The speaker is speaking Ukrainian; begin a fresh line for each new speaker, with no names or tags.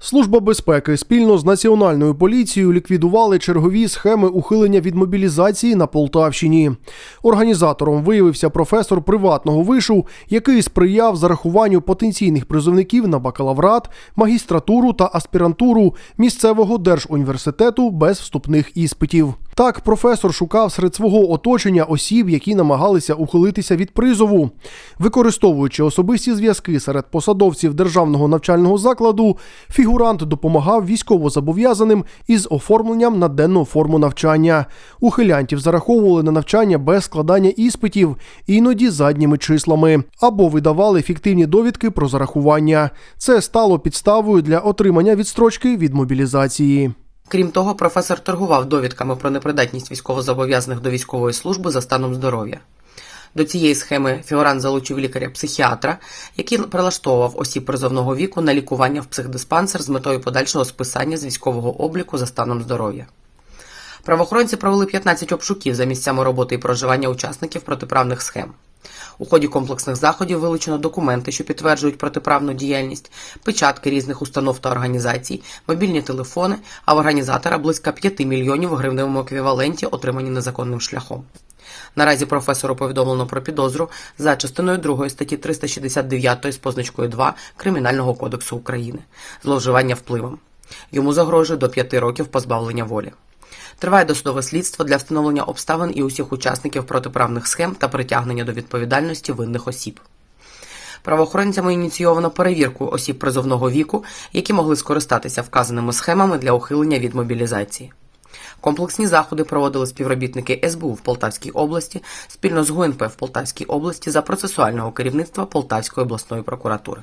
Служба безпеки спільно з національною поліцією ліквідували чергові схеми ухилення від мобілізації на Полтавщині. Організатором виявився професор приватного вишу, який сприяв зарахуванню потенційних призовників на бакалаврат, магістратуру та аспірантуру місцевого держуніверситету без вступних іспитів. Так, професор шукав серед свого оточення осіб, які намагалися ухилитися від призову. Використовуючи особисті зв'язки серед посадовців державного навчального закладу, фігурант допомагав військовозобов'язаним із оформленням на денну форму навчання. Ухилянтів зараховували на навчання без складання іспитів, іноді задніми числами, або видавали фіктивні довідки про зарахування. Це стало підставою для отримання відстрочки від мобілізації.
Крім того, професор торгував довідками про непридатність військовозобов'язаних до військової служби за станом здоров'я. До цієї схеми фігурант залучив лікаря-психіатра, який прилаштовував осіб призовного віку на лікування в психдиспансер з метою подальшого списання з військового обліку за станом здоров'я. Правоохоронці провели 15 обшуків за місцями роботи і проживання учасників протиправних схем. У ході комплексних заходів вилучено документи, що підтверджують протиправну діяльність, печатки різних установ та організацій, мобільні телефони, а в організатора близько 5 мільйонів гривневому еквіваленті, отримані незаконним шляхом. Наразі професору повідомлено про підозру за частиною 2 статті 369 з позначкою 2 Кримінального кодексу України зловживання впливом. Йому загрожує до 5 років позбавлення волі. Триває досудове слідство для встановлення обставин і усіх учасників протиправних схем та притягнення до відповідальності винних осіб. Правоохоронцями ініційовано перевірку осіб призовного віку, які могли скористатися вказаними схемами для ухилення від мобілізації. Комплексні заходи проводили співробітники СБУ в Полтавській області спільно з ГУНП в Полтавській області за процесуального керівництва Полтавської обласної прокуратури.